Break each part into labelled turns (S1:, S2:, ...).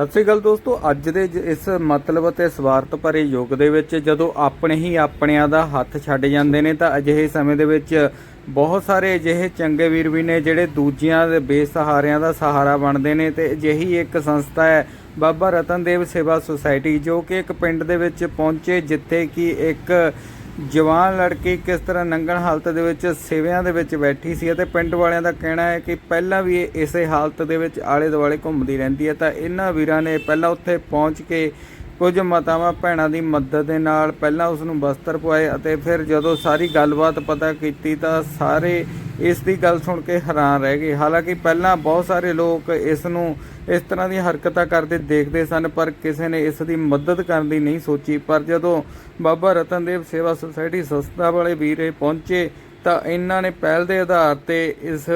S1: ਸਤਿ ਸ੍ਰੀ ਅਕਾਲ ਦੋਸਤੋ, ਅੱਜ ਦੇ ਜ- ਇਸ ਮਤਲਬ ਅਤੇ ਸਵਾਰਥ ਭਰੇ ਯੁੱਗ ਦੇ ਵਿੱਚ ਜਦੋਂ ਆਪਣੇ ਹੀ ਆਪਣਿਆਂ ਦਾ ਹੱਥ ਛੱਡ ਜਾਂਦੇ ਨੇ, ਤਾਂ ਅਜਿਹੇ ਸਮੇਂ ਦੇ ਵਿੱਚ ਬਹੁਤ ਸਾਰੇ ਅਜਿਹੇ ਚੰਗੇ ਵੀਰ ਵੀ ਨੇ ਜਿਹੜੇ ਦੂਜਿਆਂ ਦੇ ਬੇਸਹਾਰਿਆਂ ਦਾ ਸਹਾਰਾ ਬਣਦੇ ਨੇ ਤੇ ਅਜਿਹੀ ਇੱਕ ਸੰਸਥਾ ਹੈ ਬਾਬਾ ਰਤਨਦੇਵ ਸੇਵਾ ਸੁਸਾਇਟੀ, ਜੋ ਕਿ ਇੱਕ ਪਿੰਡ ਦੇ ਵਿੱਚ ਪਹੁੰਚੇ ਜਿੱਥੇ ਕਿ ਇੱਕ ਜਵਾਨ ਲੜਕੀ ਕਿਸ ਤਰ੍ਹਾਂ ਨੰਗਣ ਹਾਲਤ ਦੇ ਵਿੱਚ ਸੇਵਿਆਂ ਦੇ ਵਿੱਚ ਬੈਠੀ ਸੀ ਅਤੇ ਪਿੰਡ ਵਾਲਿਆਂ ਦਾ ਕਹਿਣਾ ਹੈ ਕਿ ਪਹਿਲਾਂ ਵੀ ਇਹ ਇਸੇ ਹਾਲਤ ਦੇ ਵਿੱਚ ਆਲੇ ਦੁਆਲੇ ਘੁੰਮਦੀ ਰਹਿੰਦੀ ਹੈ ਤਾਂ ਇਹਨਾਂ ਵੀਰਾਂ ਨੇ ਪਹਿਲਾਂ ਉੱਥੇ ਪਹੁੰਚ ਕੇ ਕੁਝ ਮਾਤਾਵਾਂ ਭੈਣਾਂ ਦੀ ਮਦਦ ਦੇ ਨਾਲ ਪਹਿਲਾਂ ਉਸ ਨੂੰ ਬਸਤਰ ਪਵਾਏ ਅਤੇ ਫਿਰ ਜਦੋਂ ਸਾਰੀ ਗੱਲਬਾਤ ਪਤਾ ਕੀਤੀ ਤਾਂ ਸਾਰੇ ਇਸ ਦੀ ਗੱਲ ਸੁਣ ਕੇ ਹੈਰਾਨ ਰਹਿ ਗਏ। ਹਾਲਾਂਕਿ ਪਹਿਲਾਂ ਬਹੁਤ ਸਾਰੇ ਲੋਕ ਇਸ ਨੂੰ ਇਸ ਤਰ੍ਹਾਂ ਦੀਆਂ ਹਰਕਤਾਂ ਕਰਦੇ ਦੇਖਦੇ ਸਨ, ਪਰ ਕਿਸੇ ਨੇ ਇਸ ਦੀ ਮਦਦ ਕਰਨ ਦੀ ਨਹੀਂ ਸੋਚੀ। ਪਰ ਜਦੋਂ ਬਾਬਾ ਰਤਨਦੇਵ ਸੇਵਾ ਸੁਸਾਇਟੀ ਸੰਸਥਾ ਵਾਲੇ ਵੀਰੇ ਪਹੁੰਚੇ, ਤਾਂ ਇਹਨਾਂ ਨੇ ਪਹਿਲ ਦੇ ਆਧਾਰ ਤੇ ਇਸ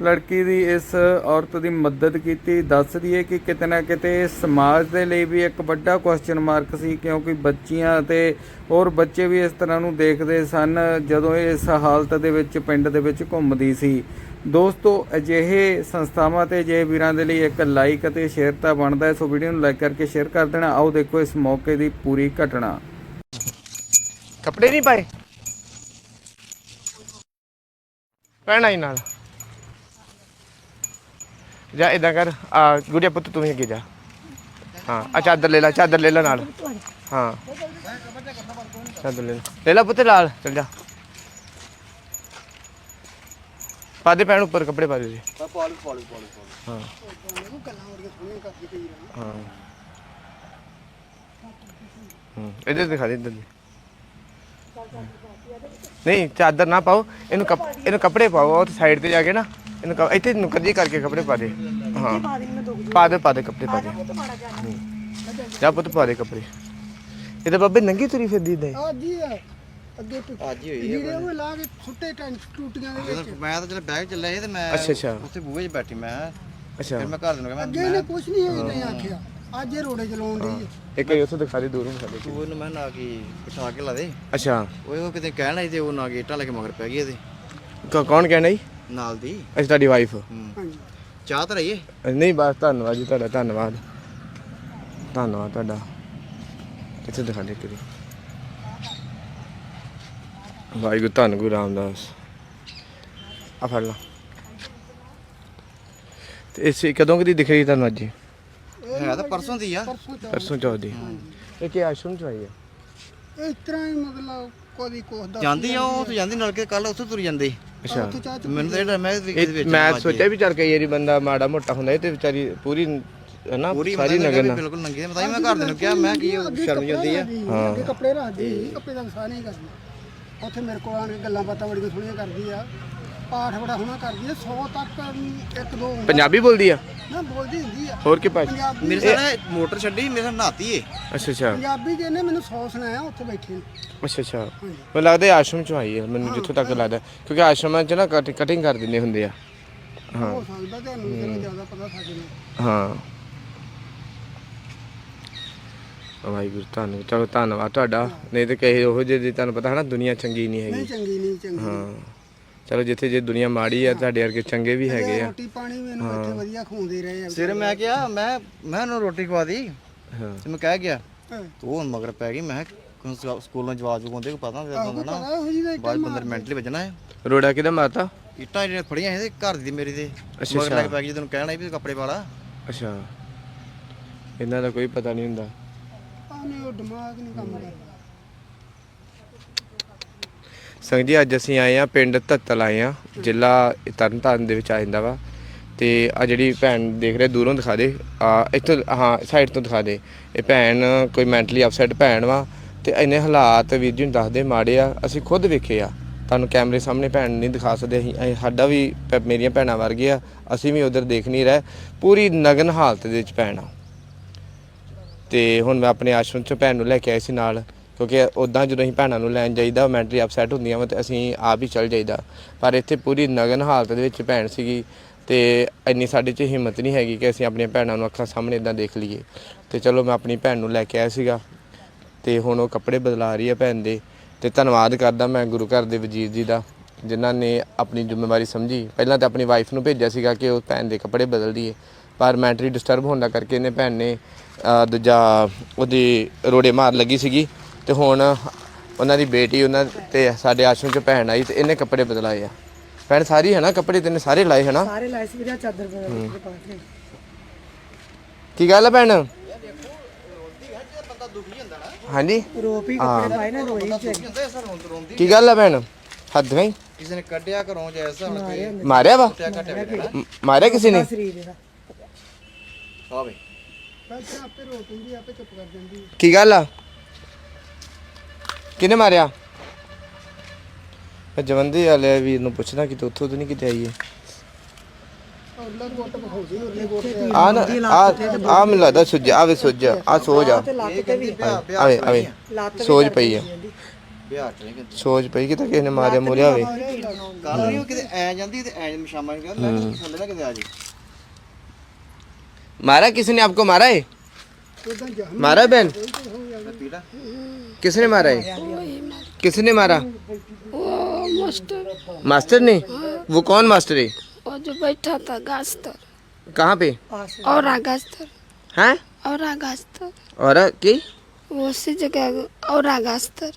S1: ਲੜਕੀ ਦੀ, ਇਸ ਔਰਤ ਦੀ ਮਦਦ ਕੀਤੀ। ਦੱਸ ਦਈਏ ਕਿ ਕਿਤੇ ਨਾ ਕਿਤੇ ਸਮਾਜ ਦੇ ਲਈ ਵੀ ਇੱਕ ਵੱਡਾ ਕੁਐਸਚਨ ਮਾਰਕ ਸੀ, ਕਿਉਂਕਿ ਬੱਚੀਆਂ ਅਤੇ ਹੋਰ ਬੱਚੇ ਵੀ ਇਸ ਤਰ੍ਹਾਂ ਨੂੰ ਦੇਖਦੇ ਸਨ, ਜਦੋਂ ਇਹ ਇਸ ਹਾਲਤ ਦੇ ਵਿੱਚ, ਪਿੰਡ ਦੇ ਵਿੱਚ ਘੁੰਮਦੀ ਸੀ। ਦੋਸਤੋ, ਅਜਿਹੇ ਸੰਸਥਾਵਾਂ ਤੇ ਜੇ ਵੀਰਾਂ ਦੇ ਲਈ ਇੱਕ ਲਾਈਕ ਅਤੇ ਸ਼ੇਅਰ ਤਾਂ ਬਣਦਾ ਹੈ, ਸੋ ਵੀਡੀਓ ਨੂੰ ਲਾਈਕ ਕਰਕੇ ਸ਼ੇਅਰ ਕਰ ਦੇਣਾ। ਆਓ ਦੇਖੋ ਇਸ ਮੌਕੇ ਦੀ ਪੂਰੀ ਘਟਨਾ।
S2: ਕੱਪੜੇ ਨਹੀਂ ਪਾਏ? ਪਹਿਣਾ ਹੀ ਨਾਲ। ਜਾ ਇਦਾਂ ਕਰ, ਆ ਗੁੜੀਆ ਪੁੱਤ ਤੂੰ ਵੀ ਅੱਗੇ ਜਾ। ਹਾਂ, ਆ ਚਾਦਰ ਲੈ ਲੈ, ਚਾਦਰ ਲੈ ਲੈ ਨਾਲ। ਹਾਂ। ਚਾਦਰ ਲੈ ਲੈ। ਲੈ ਲੈ ਪੁੱਤ ਨਾਲ, ਚੱਲ ਜਾ। ਪਾ ਦੇ ਪੈਣ ਉੱਪਰ ਕੱਪੜੇ ਪਾ ਦੇ ਜੀ। ਹਾਂ। ਹਾਂ। ਹੂੰ ਇਧਰ ਦਿਖਾ ਦੇ ਇਧਰ ਨਹੀਂ ਚਾਦਰ ਨਾ ਪਾਓ। ਇਹਨੂੰ ਕੱਪ ਇਹਨੂੰ ਕੱਪੜੇ ਪਾਓ ਉਹ ਸਾਈਡ ਤੇ ਜਾ ਕੇ ਨਾ ਇਹਨੂੰ ਕ- ਇੱਥੇ ਨੁਕਰ ਜੀ ਕਰਕੇ ਕੱਪੜੇ ਪਾ ਦੇ। ਹਾਂ। ਪਾ ਦੇ ਪਾ ਦੇ ਕੱਪੜੇ ਪਾ ਦੇ। ਹੂੰ। ਜਾ ਪੁੱਤ ਪਾ ਦੇ ਕੱਪੜੇ। ਇਹ ਤਾਂ ਬੱਬੇ ਨੰਗੀ ਤੁਰੀ ਫਿਰਦੀ ਦੇ
S3: ਆ ਅੱਗੇ
S4: ਅੱਜ ਹੀ ਹੋਈ
S3: ਜਿਹੜੇ ਉਹ ਲਾ ਕੇ ਸੁੱਟੇ ਟੈਂਟ ਟੂਟੀਆਂ ਦੇ ਵਿੱਚ।
S4: ਜਦੋਂ ਮੈਂ ਤਾਂ ਜਦੋਂ ਬੈਗ ਚੱਲਿਆ ਸੀ ਤੇ ਮੈਂ
S2: ਅੱਛਾ, ਅੱਛਾ।
S4: ਉੱਥੇ ਬੂਹੇ 'ਚ ਬੈਠੀ ਮੈਂ।
S2: ਅੱਛਾ।
S4: ਫਿਰ ਮੈਂ ਘਰ ਦੇ ਨੂੰ ਕਿਹਾ
S3: ਅੱਗੇ
S4: ਮੈਂ
S3: ਇਹਨੇ ਕੁਝ ਨਹੀਂ ਹੋਈ ਨਹੀਂ ਆਖਿਆ। ਅੱਜ ਇਹ ਰੋੜੇ ਚਲਾਉਣ ਦੀ
S2: ਇੱਕ ਵਾਰੀ ਉੱਥੇ ਦਿਖਾ ਦੇ ਦੂਰੋਂ ਦਿਖਾ ਦੇ।
S4: ਤੂੰ ਉਹਨੂੰ ਮੈਂ ਨਾ ਕੀ ਬਿਠਾ ਕੇ ਲਾ ਦੇ।
S2: ਅੱਛਾ।
S4: ਉਹ ਉਹ ਕਿਤੇ ਕਹਿਣ ਆਈ ਤੇ ਉਹ ਨਾ ਗੇਟਾਂ ਲੈ ਕੇ ਮਗਰ ਪੈ ਗਈ ਇਹਦੇ।
S2: ਕ- ਕੌਣ ਕਹਿਣਾ ਜੀ
S4: ਨਾਲ ਦੀ।
S2: ਅੱਛਾ ਤੁਹਾਡੀ ਵਾਈਫ
S4: ਹੂੰ।
S3: ਹਾਂਜੀ।
S4: ਚਾਹ ਤਾਂ ਰਹੀਏ
S2: ਨਹੀਂ ਬਸ ਧੰਨਵਾਦ ਜੀ ਤੁਹਾਡਾ ਧੰਨਵਾਦ। ਧੰਨਵਾਦ ਤੁਹਾਡਾ। ਇੱਥੇ ਦਿਖਾ ਦੇ ਕਰੀ ਵਾਹਿਗੁਰੂ ਧੰਨ ਗੁਰੂ ਰਾਮਦਾਸ ਆ ਫੜ ਲਾ ਤੇ ਇਸੇ ਕਦੋਂ ਕਦੀ ਦਿਖ ਰਹੀ ਤੁਹਾਨੂੰ ਅੱਜ?
S4: ਹੈ ਤਾਂ ਪਰਸੋਂ ਦੀ ਆ
S3: ਪਰਸੋਂ
S2: ਚੌਥ ਦੀ ਇਹ ਕੀ ਆਸ਼ਰਮ ਚ ਆਈ ਹੈ
S3: ਇਸ ਤਰ੍ਹਾਂ ਹੀ ਮਤਲਬ ਕੋਈ ਦਾ
S4: ਜਾਂਦੀ ਆ ਉਹ ਤੂੰ ਜਾਂਦੀ ਨਾਲ ਕੇ ਕੱਲ ਉੱਥੇ ਤੁਰ ਜਾਂਦੀ
S2: ਅੱਛਾ
S3: ਉੱਥੇ ਚਾਹ
S4: ਤੇ ਮੈਨੂੰ ਤਾਂ ਜਿਹੜਾ ਮੈਂ ਵੀ ਇਹਦੇ
S2: ਇਹ
S4: ਵਿੱਚ
S2: ਮੈਂ ਸੋਚਿਆ ਵੀ ਚੱਲ ਕਈ ਵਾਰੀ ਬੰਦਾ ਮਾੜਾ ਮੋਟਾ ਹੁੰਦਾ ਇਹ ਤੇ ਵਿਚਾਰੀ ਪੂਰੀ ਹੈ ਨਾ
S4: ਪੂਰੀ
S2: ਸਾਰੀ ਨਗਰ ਨਾਲ
S4: ਬਿਲਕੁਲ ਨੰਗੀ ਮੈਂ ਤਾਂ ਹੀ ਮੈਂ ਘਰ ਦੇ ਨੂੰ ਕਿਹਾ ਮੈਂ ਕੀ ਉਹ ਸ਼ਰਮ ਜਾਂਦੀ ਆ
S3: ਹਾਂ ਅੱਗੇ ਕੱਪੜੇ ਰੱਖਦੀ ਕੱਪੜੇ ਦਾ ਵਸਾ ਨਹੀਂ ਕਰਦੀ ਉੱਥੇ ਮੇਰੇ ਕੋਲ ਆਣ ਕੇ ਗੱਲਾਂ ਬਾਤਾਂ ਬੜੀਆਂ ਸੋਹਣੀਆਂ ਕਰਦੀ ਆ। ਪਾਠ ਬੜਾ ਹੋਣਾ ਕਰਦੀ ਆ 100 ਤੱਕ ਇੱਕ ਦੋ।
S2: ਪੰਜਾਬੀ ਬੋਲਦੀ ਆ?
S3: ਨਾ ਬੋਲਦੀ ਹੁੰਦੀ ਆ।
S2: ਹੋਰ ਕੀ ਭਾਸ਼ਾ
S3: ਪੰਜਾਬੀ
S4: ਮੇਰੇ ਸਾਹਮਣੇ ਮੋਟਰ ਛੱਡੀ ਮੇਰੇ ਨਾਲ ਨਹਾਤੀ ਏ।
S2: ਅੱਛਾ ਅੱਛਾ।
S3: ਪੰਜਾਬੀ ਦੇ ਨੇ ਮੈਨੂੰ 100 ਸੁਣਾਇਆ ਉੱਥੇ ਬੈਠੇ ਨੂੰ।
S2: ਅੱਛਾ ਅੱਛਾ। ਮੈਨੂੰ ਲੱਗਦਾ ਇਹ ਆਸ਼ਰਮ ਚ ਆਈ ਹੈ ਮੈਨੂੰ ਜਿੱਥੋਂ ਤੱਕ ਲੱਗਦਾ। ਕਿਉਂਕਿ ਆਸ਼ਰਮਾਂ ਚ ਨਾ ਕਟਿੰਗ ਕਰ ਦਿੰਦੇ ਹੁੰਦੇ ਆ। ਹਾਂ
S3: ਹੋ। ਸਕਦਾ ਤੁਹਾਨੂੰ ਜਿਹੜਾ ਜ਼ਿਆਦਾ ਪਤਾ ਸਾਡੇ ਨੂੰ
S2: ਹਾਂ। ਵਾਹਿਗੁਰੂ ਤੁਹਾਨੂੰ ਚਲੋ ਧੰਨਵਾਦ ਤੁਹਾਡਾ। ਨਹੀਂ ਤੇ ਕਹੇ ਉਹ ਜਿਹੇ ਦੀ ਤੁਹਾਨੂੰ ਪਤਾ ਹੈ ਨਾ ਦੁਨੀਆ ਚੰਗੀ ਨਹੀਂ
S3: ਨਹੀਂ
S2: ਹੈਗੀ
S3: ਚੰਗੀ ਨਹੀਂ ਚੰਗੀ
S2: ਹਾਂ। ਚਲੋ ਜਿੱਥੇ ਜੇ ਦੁਨੀਆ ਮਾੜੀ ਆ ਤੁਹਾਡੇ ਵਰਗੇ ਚੰਗੇ ਵੀ ਹੈਗੇ ਆ।
S3: ਰੋਟੀ ਪਾਣੀ ਵੀ ਇਹਨੂੰ ਇੱਥੇ ਵਧੀਆ ਖਵਾਉਂਦੇ ਰਹੇ ਆ।
S4: ਸਵੇਰੇ ਮੈਂ ਕਿਹਾ ਮੈਂ ਮੈਂ ਉਹਨੂੰ ਰੋਟੀ ਖਵਾ ਦੀ
S2: ਹਾਂ।
S4: ਤੇ ਮੈਂ ਕਹਿ ਗਿਆ
S3: ਹਾਂ।
S4: ਤੂੰ ਹੁਣ ਮਗਰ ਪੈ ਗਈ। ਮੈਂ ਕਿਹਾ ਸਕੂ- ਸਕੂਲੋਂ ਜਵਾਬ ਜੁਗਾਉਂਦੇ ਕੋ ਪਤਾ ਹੁੰਦਾ ਹੁੰਦਾ ਨਾ।
S3: ਪਤਾ ਦਾ
S4: ਬਾਅਦ ਬੰਦਰ ਮੈਂਟਲੀ ਵੱਜਣਾ ਹੈ।
S2: ਰੋੜਾ ਕਿਹਦਾ ਮਾਤਾ
S4: ਇੱਟਾਂ ਜਿਹੜੀਆਂ ਫੜੀਆਂ ਤੇ ਘਰ ਦੀ ਮੇਰੀ ਦੇ।
S2: ਅੱਛਾ,
S4: ਮਗਰ ਲੱਗ ਪੈ ਗਈ ਤੈਨੂੰ ਕਹਿਣਾ ਵੀ ਕੱਪੜੇ ਵਾਲਾ
S2: ਅੱਛਾ। ਇਹਨਾਂ ਦਾ ਕੋਈ ਪਤਾ ਨਹੀਂ ਹੁੰਦਾ।
S3: ਆਨੇ ਉਹ ਦਿਮਾਗ ਨਹੀਂ ਕੰਮ ਕਰਦਾ।
S2: ਸੰਗ ਜੀ, ਅੱਜ ਅਸੀਂ ਆਏ ਆ ਪਿੰਡ ਧੱਤਲ ਆਏ ਆ ਜ਼ਿਲ੍ਹਾ ਤਰਨਤਾਰਨ ਦੇ ਵਿੱਚ ਆ ਜਾਂਦਾ ਵਾ। ਤੇ ਆ ਜਿਹੜੀ ਭੈਣ ਦੇਖ ਰਹੇ, ਦੂਰੋਂ ਦਿਖਾ ਦੇ। ਆ ਇੱਥੋਂ, ਹਾਂ ਸਾਈਡ ਤੋਂ ਦਿਖਾ ਦੇ। ਇਹ ਭੈਣ ਕੋਈ ਮੈਂਟਲੀ ਅਪਸੈਟ ਭੈਣ ਵਾ। ਤੇ ਇੰਨੇ ਹਾਲਾਤ ਵੀਰ ਜੀ ਨੂੰ ਦੱਸਦੇ ਮਾੜੇ ਆ। ਅਸੀਂ ਖੁਦ ਵੇਖੇ ਆ। ਤੁਹਾਨੂੰ ਕੈਮਰੇ ਸਾਹਮਣੇ ਭੈਣ ਨਹੀਂ ਦਿਖਾ ਸਕਦੇ ਅਸੀਂ। ਅਸੀਂ- ਸਾਡਾ ਵੀ ਭੈ- ਮੇਰੀਆਂ ਭੈਣਾਂ ਵਰਗੇ ਆ। ਅਸੀਂ ਵੀ ਉਧਰ ਦੇਖ ਨਹੀਂ ਰਹੇ। ਪੂਰੀ ਨਗਨ ਹਾਲਤ ਦੇ ਵਿੱਚ ਭੈਣ ਆ। ਤੇ ਹੁਣ ਮੈਂ ਆਪਣੇ ਆਸ਼ਰਮ ਚ ਭੈਣ ਨੂੰ ਲੈ ਕੇ ਆਇਆ ਸੀ ਨਾਲ, ਕਿਉਂਕਿ ਉਦਾਂ ਜਦੋਂ ਅਸੀਂ ਭੈਣਾਂ ਨੂੰ ਲੈਣ ਜਾਈਦਾ, ਮੈਂਟਲੀ ਅਪਸੈਟ ਹੁੰਦੀਆਂ ਵਾ ਤੇ ਅਸੀਂ ਆਪ ਹੀ ਚੱਲ ਜਾਈਦਾ। ਪਰ ਇੱਥੇ ਪੂਰੀ ਨਗਨ ਹਾਲਤ ਦੇ ਵਿੱਚ ਭੈਣ ਸੀਗੀ ਤੇ ਇੰਨੀ ਸਾਡੇ 'ਚ ਹਿੰਮਤ ਨਹੀਂ ਹੈਗੀ ਕਿ ਅਸੀਂ ਆਪਣੀਆਂ ਭੈਣਾਂ ਨੂੰ ਅੱਖਾਂ ਸਾਹਮਣੇ ਇਦਾਂ ਦੇਖ ਲਈਏ। ਤੇ ਚਲੋ ਮੈਂ ਆਪਣੀ ਭੈਣ ਨੂੰ ਲੈ ਕੇ ਆਇਆ ਸੀਗਾ ਤੇ ਹੁਣ ਉਹ ਕੱਪੜੇ ਬਦਲਾ ਰਹੀ ਹੈ ਭੈਣ ਦੇ ਤੇ ਧੰਨਵਾਦ ਕਰਦਾ ਮੈਂ ਗੁਰੂ ਘਰ ਦੇ ਵਜ਼ੀਰ ਜੀ ਦਾ, ਜਿਨ੍ਹਾਂ ਨੇ ਆਪਣੀ ਜ਼ਿੰਮੇਵਾਰੀ ਸਮਝੀ। ਪਹਿਲਾਂ ਤਾਂ ਆਪਣੀ ਵਾਈਫ ਨੂੰ ਭੇਜਿਆ ਸੀਗਾ ਕਿ ਉਹ ਭੈਣ ਦੇ ਕੱਪੜੇ ਬਦਲ ਦੀਏ ਪਰ ਮੈਂਟਲੀ ਡਿਸਟਰਬ ਹੋਣ ਦਾ ਕਰਕੇ ਇਹਨੇ ਭੈਣ ਨੇ ਦੂਜਾ ਉਹਦੀ ਰੋੜੇ ਮਾਰ ਲੱਗੀ ਸੀਗੀ ਤੇ ਹੁਣ ਉਹਨਾਂ ਦੀ ਬੇਟੀ ਉਹਨਾਂ ਤੇ ਸਾਡੇ ਆਸ਼ਰਮ ਚ ਭੈਣ ਆਈ ਤੇ ਇਹਨੇ ਕੱਪੜੇ ਬਦਲਾਏ ਆ। ਭੈਣ ਸਾਰੀ ਹੈ ਨਾ ਕੱਪੜੇ ਤੈਨੇ ਸਾਰੇ ਲਾਏ ਹੈ ਨਾ?
S5: ਸਾਰੇ ਲਾਏ ਸੀ ਵੀਰੇ ਚਾਦਰ ਪਾ ਪਾ ਕੇ।
S2: ਕੀ ਗੱਲ ਹੈ ਭੈਣ? ਹਾਂਜੀ?
S5: ਰੋਪ ਕੱਪੜੇ ਪਾਏ ਨਾ ਰੋਈ ਚ।
S2: ਕੀ ਗੱਲ ਹੈ ਭੈਣ? ਹੱਦ ਗਈ?
S4: ਕਿਸੇ ਨੇ ਕੱਢਿਆ ਘਰੋਂ ਜੈਸਾ
S2: ਮਾਰਿਆ ਵਾ?
S4: ਵੀ
S2: ਮਾਰਿਆ ਕਿਸੇ ਨੇ?
S4: ਹਾਂ ਬਈ
S3: ਬਸ ਆਪੇ ਰੋ ਪੈਂਦੀ ਆਪੇ ਚੁੱਪ ਕਰ ਜਾਂਦੀ।
S2: ਕੀ ਗੱਲ ਆ? ਕਿਹਨੇ ਮਾਰਿਆ? ਮੈਂ ਜਵੰਦੀ ਵਾਲੇ ਵੀਰ ਨੂੰ ਪੁੱਛਣਾ ਕਿ ਤੂੰ ਉੱਥੋਂ ਤਾਂ ਨਹੀਂ ਕਿਤੇ ਆਈ ਹੈ
S3: ਉਹਨਾਂ ਗੋਟ ਵਿਖਾਉਂਦੀ ਉਹਨੇ ਗੋਟ ਤੇ
S2: ਆ ਨਾ ਆ ਆ ਮੈਨੂੰ ਲੱਗਦਾ ਸੁੱਜ ਆਵੇ ਸੁੱਜ ਆ
S5: ਤੇ ਵੀ
S2: ਆਵੇ ਆਵੇ ਸੋਜ ਪਈ ਆ। ਸੋਜ ਪਈ ਕਿ ਤਾਂ ਕਿਸੇ ਨੇ ਮਾਰਿਆ ਮੋਰਿਆ ਹੋਵੇ
S4: ਕੱਲ ਨਹੀਂ ਉਹ ਕਿਤੇ ਐ ਜਾਂਦੀ ਤੇ ਐ ਸ਼ਾਮਾਂ ਨੂੰ ਕਹਿੰਦਾ ਥੱਲੇ ਨਾ ਕਿਤੇ ਆ ਜੀ
S2: मारा किसी ने आपको मारा है? मारा बहन? किसने मारा है? किसने मारा?
S6: मास्टर
S2: मास्टर ने? वो कौन मास्टर है?
S6: वो जो बैठा था गास्तर।
S2: कहाँ पे?
S6: और आगास्तर
S2: हैं? हाँ?
S6: और आगास्तर
S2: और की?
S6: वो जगह और आगास्तर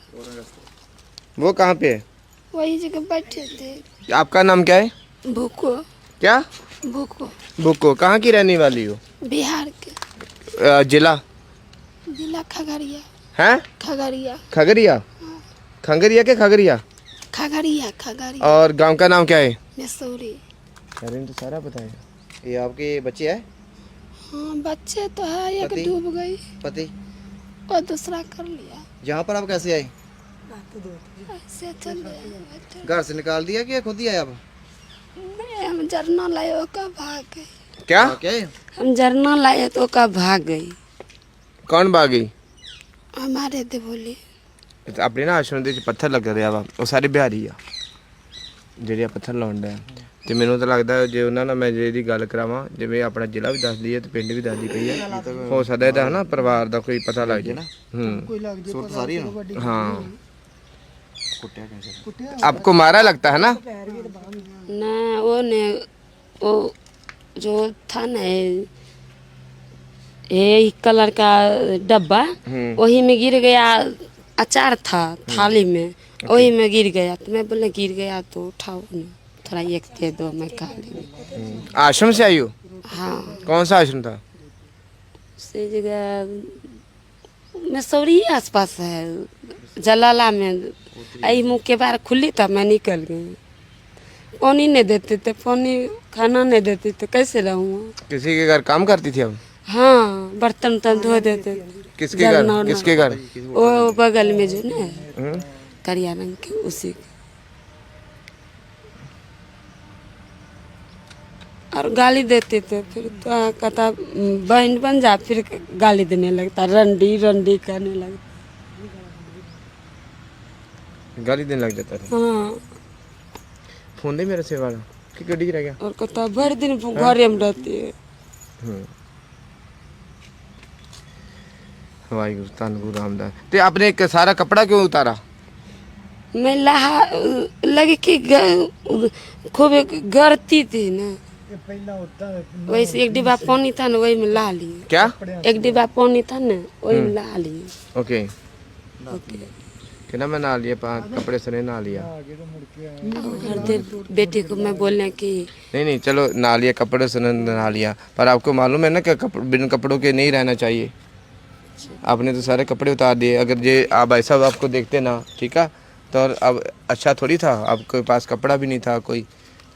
S2: वो कहाँ पे
S6: वही जगह बैठे थे।
S2: आपका नाम क्या है?
S6: भूको
S2: क्या?
S6: भूको
S2: भूको कहाँ की रहने वाली हो?
S6: बिहार के
S2: जिला?
S6: जिला खगड़िया।
S2: हैं?
S6: खगड़िया।
S2: खगड़िया? खंगरिया के खगड़िया?
S6: खगड़िया खगड़िया।
S2: और गाँव का नाम क्या है?
S6: मसूरी
S2: अरे तो सारा बताएगा
S4: ये आपके बच्चे है?
S6: हाँ बच्चे तो है एक डूब गई।
S4: पति?
S6: और दूसरा कर लिया।
S4: यहाँ पर आप कैसे आए?
S6: गए
S4: घर से निकाल दिया कि खुद ही आए आप?
S6: नहीं हम जरना लाए का भाग गई
S2: क्या
S4: क्या
S6: हम जरना लाए तो का भाग गई
S2: कौन बागी
S6: हमारे दे बोली
S2: ਆਪਣੇ ਨਾ ਆਸ਼ਰਮ ਦੇ ਵਿੱਚ ਪੱਥਰ ਲੱਗ ਰਿਹਾ ਵਾ ਉਹ ਸਾਰੇ ਬਿਹਾਰੀ ਆ ਜਿਹੜੇ ਆ ਪੱਥਰ ਲਾਉਣ ਦਾ ਤੇ ਮੈਨੂੰ ਤਾਂ ਲੱਗਦਾ ਜੇ ਉਹਨਾਂ ਨਾਲ ਮੈਂ ਜੇ ਇਹਦੀ ਗੱਲ ਕਰਾਵਾਂ ਜਿਵੇਂ ਆਪਣਾ ਜ਼ਿਲ੍ਹਾ ਵੀ ਦੱਸਦੀ ਹੈ ਤੇ ਪਿੰਡ ਵੀ ਦੱਸਦੀ ਪਈ ਹੈ ਹੋ ਸਕਦਾ ਇਹਦਾ ਹਨਾ ਪਰਿਵਾਰ ਦਾ ਕੋਈ ਪਤਾ ਲੱਗ ਜੇ ਹੂੰ
S3: ਕੋਈ ਲੱਗ ਜੇ
S4: सूरत सारी है ना
S3: ਵੱਡੀ
S2: हाँ
S4: कुटिया कैसे
S3: ਕੁੱਟਿਆ
S2: आपको मारा लगता है ना
S6: ना वो ने वो जो था ना ये कलर का डब्बा वही में गिर गया अचार था थाली में वही में गिर गया। तो मैं बोले गिर गया तो उठाओ थोड़ा एक दे दो मैं खा लेंगे
S2: आश्रम से आई हो?
S6: हाँ।
S2: कौन सा आश्रम था?
S6: जगह मसूरी ही आसपास है जलाला में। आई मुँह के बाहर खुली था मैं निकल गई। पानी नहीं देते थे पानी खाना नहीं देते थे। कैसे रहूँगा
S2: किसी के घर काम करती थी अब
S6: हाँ बर्तन वर्तन धो देते
S2: किसके घर? किसके घर?
S6: वो बगल में जो ना
S2: हम्म?
S6: करिया रंग के उसी के। और गाली देते थे फिर तो कहता बहन बन जा फिर गाली देने लगता रंडी रंडी करने लगता।
S2: गाली देने लग जाता था।
S6: हाँ।
S2: फ़ोन दे मेरे सेवा का कि गड्डी रह गया।
S6: और कुत्ता भर दिन घर हम रहती है।
S2: हम्म। वाहिगुरु तान गुरु रामदास। ते अपने एक सारा कपड़ा क्यों उतारा?
S6: मैं लहा लगे कि खूब गरती थी ना। वैसे एक डिब्बा पानी था ना वही में ला लिए।
S2: क्या?
S6: एक डिब्बा पानी था ना वही में ला लिए।
S2: ओके। ओके। कहना मैं ना लिया कपड़े सने ना लिया
S6: बेटे को मैं बोलने की
S2: नहीं नहीं चलो ना लिया कपड़े सने ना लिया पर आपको मालूम है ना कि कप, बिन कपड़ों के नहीं रहना चाहिए। आपने तो सारे कपड़े उतार दिए। अगर जे आप भाई साहब आपको देखते ना ठीक है? तो और अब अच्छा थोड़ी था। आपके पास कपड़ा भी नहीं था कोई।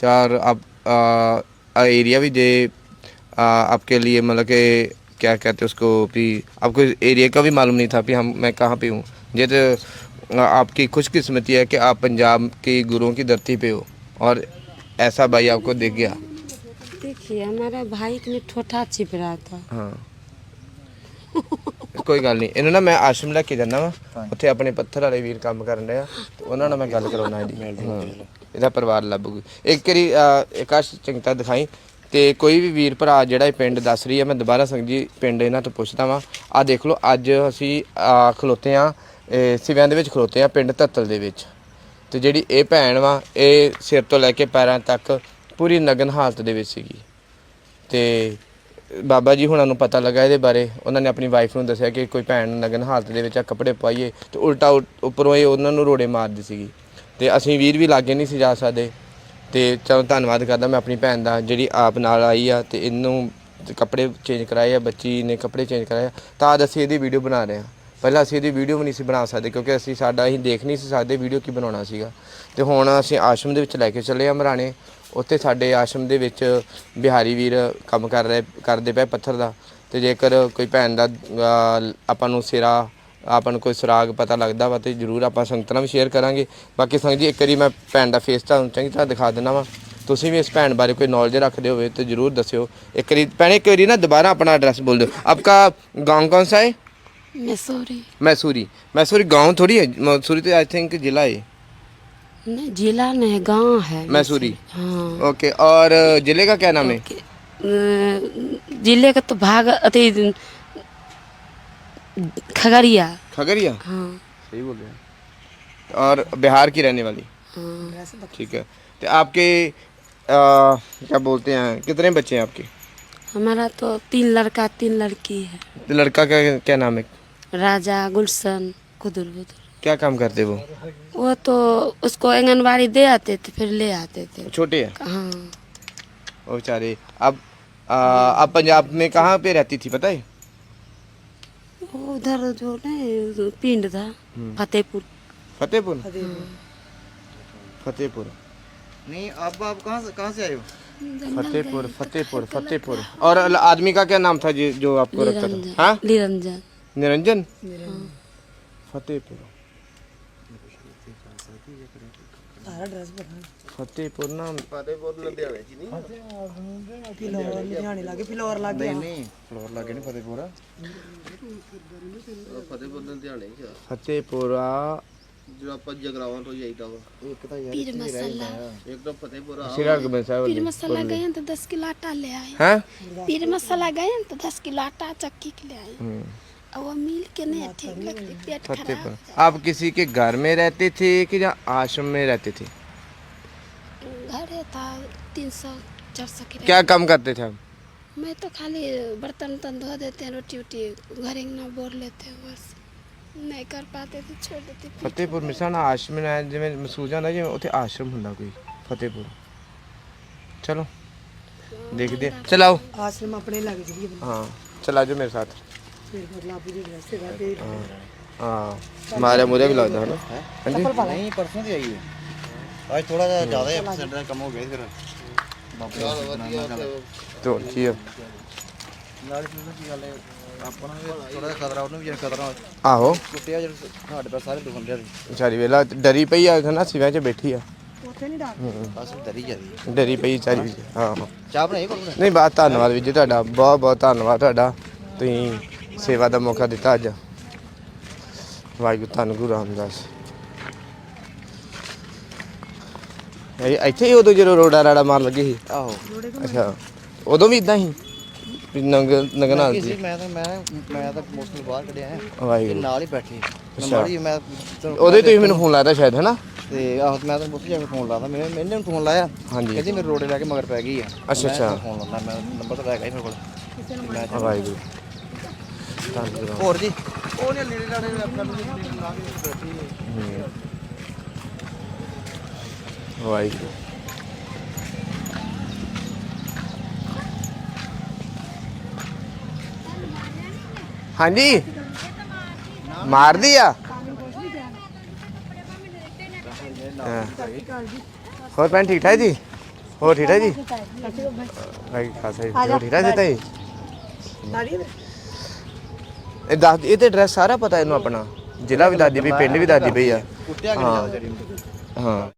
S2: तो और आप एरिया भी दे आ, आपके लिए मतलब के क्या कहते हैं उसको भी आपको एरिया का भी मालूम नहीं था कि हम मैं कहाँ पे हूँ। ये तो आपकी खुशकिस्मती है कि आप पंजाब की गुरुओं की धरती पे हो और ऐसा भाई आपको दिख गया
S6: देखिए हमारा भाई के लिए ठोठा छिप रहा था
S2: ਹਾਂ ਕੋਈ ਗੱਲ ਨਹੀਂ ਇਹਨੂੰ ਨਾ ਮੈਂ ਆਸ਼ਰਮ ਲੈ ਕੇ ਜਾਣਾ ਵਾ ਉੱਥੇ ਆਪਣੇ ਪੱਥਰ ਵਾਲੇ ਵੀਰ ਕੰਮ ਕਰਨ ਡਿਆ ਤੇ ਉਹਨਾਂ ਨਾਲ ਮੈਂ ਗੱਲ ਕਰਾਉਣਾ ਇਹਦੀ ਹਾਂ। ਇਹਦਾ ਪਰਿਵਾਰ ਲੱਭੂਗੀ ਇੱਕ ਵਾਰੀ ਅਹ, ਆਕਾਸ਼ ਚੰਗਤਾ ਦਿਖਾਈ ਤੇ ਕੋਈ ਵੀ ਵੀਰ ਭਰਾ ਜਿਹੜਾ ਇਹ ਪਿੰਡ ਦੱਸ ਰਹੀ ਹੈ ਮੈਂ ਦੁਬਾਰਾ ਸਿੰਘ ਜੀ ਪਿੰਡ ਇਹਨਾਂ ਤੋਂ ਪੁੱਛਦਾ ਵਾਂ ਆ ਦੇਖ ਲਓ ਅੱਜ ਅਸੀਂ ਆ, ਖਲੋਤੇ ਆ ਸਿਵਿਆਂ ਦੇ ਵਿੱਚ ਖਲੋਤੇ ਆ, ਪਿੰਡ ਧੱਤਲ ਦੇ ਵਿੱਚ। ਤੇ ਜਿਹੜੀ ਇਹ ਭੈਣ ਵਾ, ਇਹ ਸਿਰ ਤੋਂ ਲੈ ਕੇ ਪੈਰਾਂ ਤੱਕ ਪੂਰੀ ਨਗਨ ਹਾਲਤ ਦੇ ਵਿੱਚ ਸੀਗੀ। ਤੇ ਬਾਬਾ ਜੀ ਹੁਣਾਂ ਨੂੰ ਪਤਾ ਲੱਗਾ ਇਹਦੇ ਬਾਰੇ। ਉਹਨਾਂ ਨੇ ਆਪਣੀ ਵਾਈਫ ਨੂੰ ਦੱਸਿਆ ਕਿ ਕੋਈ ਭੈਣ ਨਗਨ ਹਾਲਤ ਦੇ ਵਿੱਚ ਆ, ਕੱਪੜੇ ਪਾਈਏ ਤੇ ਉਲਟਾ ਉ- ਉੱਪਰੋਂ ਇਹ ਉਹਨਾਂ ਨੂੰ ਰੋੜੇ ਮਾਰਦੀ ਸੀਗੀ। ਤੇ ਅਸੀਂ ਵੀਰ ਵੀ ਲਾਗੇ ਨਹੀਂ ਸੀ ਜਾ ਸਕਦੇ। ਤੇ ਚਲੋ ਧੰਨਵਾਦ ਕਰਦਾ ਮੈਂ ਆਪਣੀ ਭੈਣ ਦਾ, ਜਿਹੜੀ ਆਪ ਨਾਲ ਆਈ ਆ ਤੇ ਇਹਨੂੰ ਕੱਪੜੇ ਚੇਂਜ ਕਰਾਏ ਆ, ਬੱਚੀ ਨੇ ਕੱਪੜੇ ਚੇਂਜ ਕਰਾਏ ਆ। ਤਾਂ ਅੱਜ ਅਸੀਂ ਇਹਦੀ ਵੀਡੀਓ ਬਣਾ ਰਹੇ ਹਾਂ। ਪਹਿਲਾਂ ਅਸੀਂ ਇਹਦੀ ਵੀਡੀਓ ਵੀ ਨਹੀਂ ਸੀ ਬਣਾ ਸਕਦੇ ਕਿਉਂਕਿ ਅਸੀਂ ਸਾਡਾ ਅਸੀਂ ਦੇਖ ਨਹੀਂ ਸੀ ਸਕਦੇ ਵੀਡੀਓ ਕੀ ਬਣਾਉਣਾ ਸੀਗਾ। ਤੇ ਹੁਣ ਅਸੀਂ ਆਸ਼ਰਮ ਦੇ ਵਿੱਚ ਲੈ ਕੇ ਚੱਲੇ ਆ ਮਰਾਣੇ। ਉੱਥੇ ਸਾਡੇ ਆਸ਼ਰਮ ਦੇ ਵਿੱਚ ਬਿਹਾਰੀ ਵੀਰ ਕੰਮ ਕਰ ਰਹੇ, ਕਰਦੇ ਪਏ ਪੱਥਰ ਦਾ। ਤੇ ਜੇਕਰ ਕੋਈ ਭੈਣ ਦਾ ਆਪਾਂ ਨੂੰ ਸਿਰਾ, ਆਪਾਂ ਨੂੰ ਕੋਈ ਸੁਰਾਗ ਪਤਾ ਲੱਗਦਾ ਵਾ ਤੇ ਜਰੂਰ ਆਪਾਂ ਸੰਗਤ ਨਾਲ ਵੀ ਸ਼ੇਅਰ ਕਰਾਂਗੇ। ਬਾਕੀ ਸੰਗਤ ਜੀ, ਇੱਕ ਵਾਰੀ ਮੈਂ ਭੈਣ ਦਾ ਫੇਸ ਤੁਹਾਨੂੰ ਚੰਗੀ ਤਰ੍ਹਾਂ ਦਿਖਾ ਦਿੰਦਾ ਵਾ। ਤੁਸੀਂ ਵੀ ਇਸ ਭੈਣ ਬਾਰੇ ਕੋਈ ਨੌਲੇਜ ਰੱਖਦੇ ਹੋਵੇ ਤੇ ਜਰੂਰ ਦੱਸਿਓ। ਇੱਕ ਵਾਰੀ, ਭੈਣੇ, ਇੱਕ ਵਾਰੀ ਨਾ ਦੁਬਾਰਾ ਆਪਣਾ ਐਡਰੈਸ ਬੋਲ ਦਿਓ। ਆਪਕਾ ਗਾਉਂ ਕੌਣ ਸਾ ਹੈ?
S6: मैसूरी।
S2: मैसूरी। मैसूरी गाँव थोड़ी है? मैसूरी तो आई थिंक जिला है।
S6: नहीं जिला नहीं गाँव है
S2: मैसूरी।
S6: हाँ।
S2: ओके और ज़िले का क्या नाम है?
S6: ज़िले का तो भाग अति खगड़िया।
S2: खगड़िया?
S6: हाँ।
S2: सही बोल रहे हैं। और बिहार की रहने वाली?
S6: हाँ।
S2: ठीक है। तो आपके अ, क्या बोलते हैं कितने बच्चे हैं आपके?
S6: हमारा तो तीन लड़का तीन लड़की है।
S2: तो लड़का का क्या नाम है?
S6: राजा गुलशन कुदुर बुदुर
S2: क्या काम करते वो?
S6: वो तो उसको आंगनबाड़ी दे आते थे फिर ले आते थे।
S2: छोटे? हाँ। बेचारे अब आप पंजाब में कहाँ पे रहती थी पता है?
S6: उधर जो पिंड था फतेहपुर।
S2: फतेहपुर? फतेहपुर।
S4: नहीं अब आप कहाँ से कहाँ से आए हो?
S2: फतेहपुर फतेहपुर फतेहपुर। और आदमी का क्या नाम था जी जो आपको रखा था? हाँ?
S6: निरंजन
S2: निरंजन फतेहपुर
S5: ਸਾਰਾ ਡਰੈਸ ਬਣਾ
S2: फतेहपुर नाम
S4: ਫਤਿਹਪੁਰ ਲੁਧਿਆਣੇ ਚ ਨਹੀਂ
S5: ਫਿਲੌਰ ਲੁਧਿਆਣੇ ਲਾਗੇ ਫਿਲੌਰ ਲੱਗੇ
S4: ਨਹੀਂ ਫਲੋਰ ਲੱਗੇ ਨਹੀਂ ਫਤਿਹਪੁਰ ਫਤਿਹਪੁਰ ਲੁਧਿਆਣੇ ਚ
S2: फतेहपुरा
S4: ਜੋ ਆਪਾਂ ਜਗਰਾਵਾਂ ਤੋਂ ਜਾਈਦਾ ਵਾ ਇੱਕ ਤਾਂ ਯਾਰ
S6: पीर मसाला
S4: ਇੱਕ ਤਾਂ ਫਤਿਹਪੁਰ ਆ
S2: सिरा के बंसा
S6: पीर मसाला गए हैं तो दस किलो आटा ले आए
S2: हैं
S6: पीर मसाला गए हैं तो दस किलो आटा चक्की के ले आए और वो मिल के नहीं ठीक लगती पेट खराब
S2: फतेहपुर आप किसी के घर में रहते थे कि या आश्रम में रहते थे
S6: घर है था तीन सौ चार सौ की
S2: क्या काम करते थे आप
S6: मैं तो खाली बर्तन वर्तन धो देते हैं रोटी वोटी घर ना बोर लेते हैं बस नहीं कर पाते तो छोड़ देते फिर
S2: ਫਤਿਹਪੁਰ ਮਿਸਾਣਾ ਆਸ਼ਰਮ ਹੈ ਜਿਵੇਂ ਮਹਿਸੂਸ ਜਾਂਦਾ ਜਿਵੇਂ ਉੱਥੇ ਆਸ਼ਰਮ ਹੁੰਦਾ ਕੋਈ ਫਤਿਹਪੁਰ ਚਲੋ ਦੇਖਦੇ ਹਾਂ। ਚਲਾਓ
S5: ਆਸ਼ਰਮ ਆਪਣੇ ਲੱਗ ਜੀ
S2: ਹਾਂ ਚਲਾ ਜਾਓ ਮੇਰੇ ਸਾਥ
S5: ਦੀ
S2: ਹਾਂ। ਮਾਰਿਆ ਮੁਰੇ ਵੀ ਲੱਗਦਾ ਹੈ ਨਾ ਹਾਂਜੀ
S4: ਨਹੀਂ ਪਰਸੋਂ ਦੀ ਆਈ ਹੈ। ਅੱਜ ਥੋੜਾ ਜਿਹਾ ਜ਼ਿਆਦਾ ਐਕਸੀਡੈਂਟ ਦਾ ਕੰਮ ਹੋ ਗਿਆ ਫਿਰ ਬਾਬਾ
S2: ਤੋਂ ਕੀ ਹੈ
S4: ਨਾਲ ਕੀ ਗੱਲ ਹੈ? ਆਪਾਂ ਨੂੰ ਥੋੜਾ ਜਿਹਾ ਖਤਰਾ ਉਹਨੂੰ ਵੀ ਜਿਹੜਾ ਖਤਰਾ
S2: ਆਹੋ।
S4: ਕੁੱਟਿਆ ਜਿਹੜਾ ਸਾਡੇ ਪਾਸ ਸਾਰੇ ਦੁਖਣ ਸੀ।
S2: ਵਿਚਾਰੀ ਵੇਲਾ ਡਰੀ ਪਈ ਆ ਨਾ ਸਿਵਿਆਂ 'ਚ ਬੈਠੀ ਆ।
S5: ਉੱਥੇ ਨਹੀਂ ਡਰ।
S4: ਬਸ ਡਰੀ ਜਾਂਦੀ
S2: ਡਰੀ ਪਈ ਵਿਚਾਰੀ ਹਾਂ। ਹਾਂ
S4: ਚਾਹ ਬਣਾਈ ਕੋਲ
S2: ਨਹੀਂ ਬਾਤ ਧੰਨਵਾਦ ਵੀਰ ਜੀ ਤੁਹਾਡਾ ਬਹੁਤ ਬਹੁਤ ਧੰਨਵਾਦ ਤੁਹਾਡਾ। ਤੁਸੀਂ ਸੇਵਾ ਦਾ ਮੌਕਾ ਦਿੱਤਾ ਅੱਜ। ਵਾਹਿਗੁਰੂ ਧੰਨ ਗੁਰੂ ਰਾਮਦਾਸ। ਇਹ ਇੱਥੇ ਹੀ ਉਦੋਂ ਜਦੋਂ ਰੋੜਾ ਰਾੜਾ ਮਾਰ ਲੱਗੇ ਸੀ?
S4: ਆਹੋ।
S2: ਅੱਛਾ ਉਦੋਂ ਵੀ ਇਦਾਂ ਹੀ? ਨੰਗ ਨੰਗਨ ਹਾਲਤ
S4: ਕਿਸੇ
S2: ਸੀ
S4: ਮੈਂ ਤਾਂ ਮੈਂ ਮੈਂ ਤਾਂ ਮੋਸਟਲੀ ਬਾਹਰ ਕੱਢਿਆ ਹੈ।
S2: ਵਾਹਿਗੁਰੂ।
S4: ਨਾਲ ਹੀ ਬੈਠੀ। ਮੈਂ
S2: ਅੱਛਾ।
S4: ਮਾੜੀ ਮੈਂ ਤੁਹਾਨੂੰ
S2: ਉਹਦੇ ਤੁਸੀਂ ਮੈਨੂੰ ਫੋਨ ਲਾਇਆ ਸ਼ਾਇਦ ਹੈਨਾ?
S4: ਤੇ ਆਹੋ ਮੈਂ ਤਾਂ ਮੁੱਠ ਜਾ ਕੇ ਫੋਨ ਲਾਦਾ ਮੈਨੂੰ ਮੈਨੇ ਫੋਨ ਲਾਇਆ।
S2: ਹਾਂਜੀ।
S4: ਕਹਿੰਦੀ ਮੇਰੇ ਰੋੜੇ ਲੈ ਕੇ ਮਗਰ ਪੈ ਗਈ ਆ।
S2: ਅੱਛਾ, ਅੱਛਾ।
S4: ਫੋਨ ਲਾਉਂਦਾ ਮੈਂ ਨੰਬਰ ਤਾਂ ਮੇਰੇ ਕੋਲ।
S2: ਵਾਹਿਗੁਰੂ।
S4: ਹੋਰ ਜੀ? ਉਹ ਨੇ ਲੀੜੇ ਲਾੜੇ ਆਪਣਾ ਲੀੜੇ ਲਾ ਕੇ ਬੈਠੀ ਹੈ।
S2: ਵਾਹਿਗੁਰੂ। ਹਾਂਜੀ? ਮਾਰਦੀ ਆ। ਹੋਰ ਭੈਣ ਠੀਕ ਠਾਕ ਜੀ? ਹੋਰ ਠੀਕ ਠਾਕ ਜੀ? ਭਾਈ ਖਾਸਾ ਜੀ। ਹੋਰ ਠੀਕ ਠਾਕ ਜੀ ਤਾਈ? ਇਹ ਦੱਸ ਇਹ ਤੇ ਐਡਰੈਸ ਸਾਰਾ ਪਤਾ ਇਹਨੂੰ ਆਪਣਾ। ਜ਼ਿਲ੍ਹਾ ਵੀ ਦੱਸਦੀ ਪਈ ਪਿੰਡ ਵੀ ਦੱਸਦੀ ਪਈ ਆ।
S4: ਕੁੱਟਿਆ ਜਿਹੜੀ
S2: ਹਾਂ।